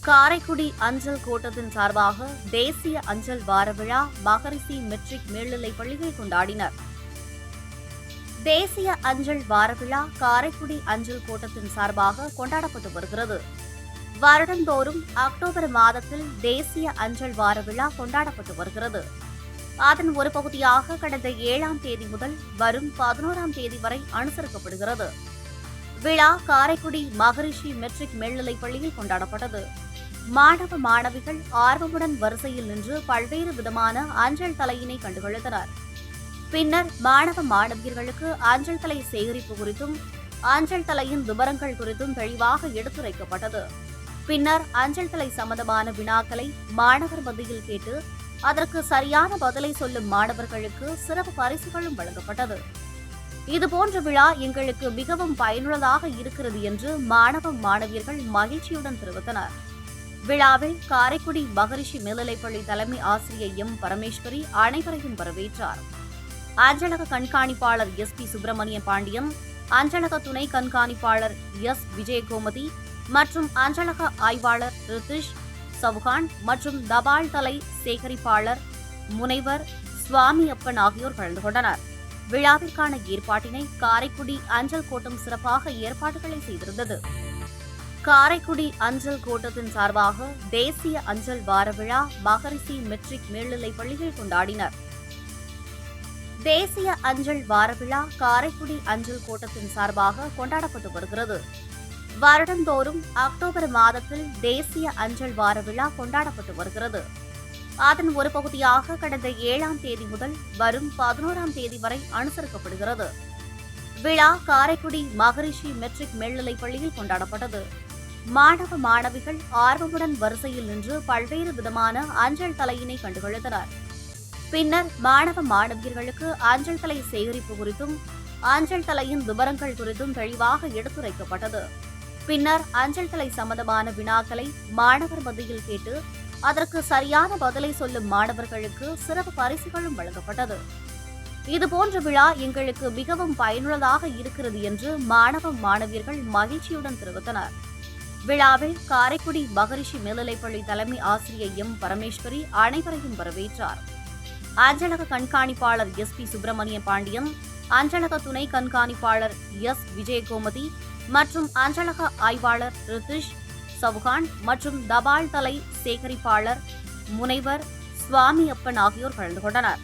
காரைக்குடி அஞ்சல் கூட்டத்தின் சார்பாக தேசிய அஞ்சல் வார விழா மகரிசி மெட்ரிக் மேல்நிலைப் பள்ளிகள் கொண்டாடினர். தேசிய அஞ்சல் வார விழா காரைக்குடி அஞ்சல் கூட்டத்தின் சார்பாக கொண்டாடப்பட்டு வருகிறது. வருடந்தோறும் அக்டோபர் மாதத்தில் தேசிய அஞ்சல் வார விழா கொண்டாடப்பட்டு வருகிறது. அதன் ஒரு பகுதியாக கடந்த ஏழாம் தேதி முதல் வரும் பதினோராம் தேதி வரை அனுசரிக்கப்படுகிறது. விழா காரைக்குடி மகரிஷி மெட்ரிக் மேல்நிலைப் பள்ளியில் கொண்டாடப்பட்டது. மாணவ மாணவிகள் ஆர்வமுடன் வரிசையில் நின்று பல்வேறு விதமான அஞ்சல் தலையினை கண்டுகளித்தனர் பின்னர் மாணவ மாணவியர்களுக்கு அஞ்சல் தலை சேகரிப்பு குறித்தும் அஞ்சல் தலையின் விவரங்கள் குறித்தும் தெளிவாக எடுத்துரைக்கப்பட்டது. பின்னர் அஞ்சல் தலை சம்பந்தமான வினாக்களை மாணவர் மத்தியில் கேட்டு அதற்கு சரியான பதிலை சொல்லும் மாணவர்களுக்கு சிறப்பு பரிசுகளும் வழங்கப்பட்டது. இதுபோன்ற விழா எங்களுக்கு மிகவும் பயனுள்ளதாக இருக்கிறது என்று மாணவ மாணவியர்கள் மகிழ்ச்சியுடன் தெரிவித்தனர். விழாவில் காரைக்குடி மகரிஷி மேல்நிலைப்பள்ளி தலைமை ஆசிரியர் எம் பரமேஸ்வரி அனைவரையும் வரவேற்றார். அஞ்சலக கண்காணிப்பாளர் எஸ் பி சுப்பிரமணிய பாண்டியன் அஞ்சலக துணை கண்காணிப்பாளர் எஸ் விஜயகோமதி மற்றும் அஞ்சலக ஆய்வாளர் ரித்திஷ் சவுகான் மற்றும் தபால் தலை சேகரிப்பாளர் முனைவர் சுவாமி அப்பன் ஆகியோர் கலந்து கொண்டனர். விழாவிற்கான ஏற்பாட்டினை காரைக்குடி அஞ்சல் கோட்டம் சிறப்பாக ஏற்பாடுகளை செய்திருந்தது. காரைக்குடி அஞ்சல் கோட்டத்தின் சார்பாக தேசிய அஞ்சல் வார விழா மகரிசி மெட்ரிக் மேல்நிலைப் பள்ளிகள் கொண்டாடினர். தேசிய அஞ்சல் வார விழா காரைக்குடி அஞ்சல் கோட்டத்தின் சார்பாக கொண்டாடப்பட்டு வருகிறது. வருடந்தோறும் அக்டோபர் மாதத்தில் தேசிய அஞ்சல் வார விழா கொண்டாடப்பட்டு வருகிறது. அதன் ஒரு பகுதியாக கடந்த ஏழாம் தேதி முதல் வரும் பதினோராம் தேதி வரை அனுசரிக்கப்படுகிறது. விழா காரைக்குடி மகரிஷி மெட்ரிக் மேல்நிலைப் பள்ளியில் கொண்டாடப்பட்டது. மாணவ மாணவிகள் ஆர்வமுடன் வரிசையில் நின்று பல்வேறு விதமான அஞ்சல் தலையினை கண்டுகளித்தனர் பின்னர் மாணவ மாணவியர்களுக்கு அஞ்சல் தலை சேகரிப்பு குறித்தும் அஞ்சல் தலையின் விவரங்கள் குறித்தும் தெளிவாக எடுத்துரைக்கப்பட்டது. பின்னர் அஞ்சல் தலை சம்பந்தமான வினாக்களை மாணவர் மத்தியில் கேட்டு அதற்கு சரியான பதிலை சொல்லும் மாணவர்களுக்கு சிறப்பு பரிசுகளும் வழங்கப்பட்டது. இதுபோன்ற விழா எங்களுக்கு மிகவும் பயனுள்ளதாக இருக்கிறது என்று மாணவ மாணவியர்கள் மகிழ்ச்சியுடன் தெரிவித்தனர். விழாவில் காரைக்குடி மகரிஷி மேல்நிலைப்பள்ளி தலைமை ஆசிரியர் எம் பரமேஸ்வரி அனைவரையும் வரவேற்றார். அஞ்சலக கண்காணிப்பாளர் எஸ் பி சுப்பிரமணிய பாண்டியன் அஞ்சலக துணை கண்காணிப்பாளர் எஸ் விஜயகோமதி மற்றும் அஞ்சலக ஆய்வாளர் ரித்திஷ் சவுகான் மற்றும் தபால் தலை சேகரிப்பாளர் முனைவர் சுவாமி அப்பன் ஆகியோர் கலந்து கொண்டனர்.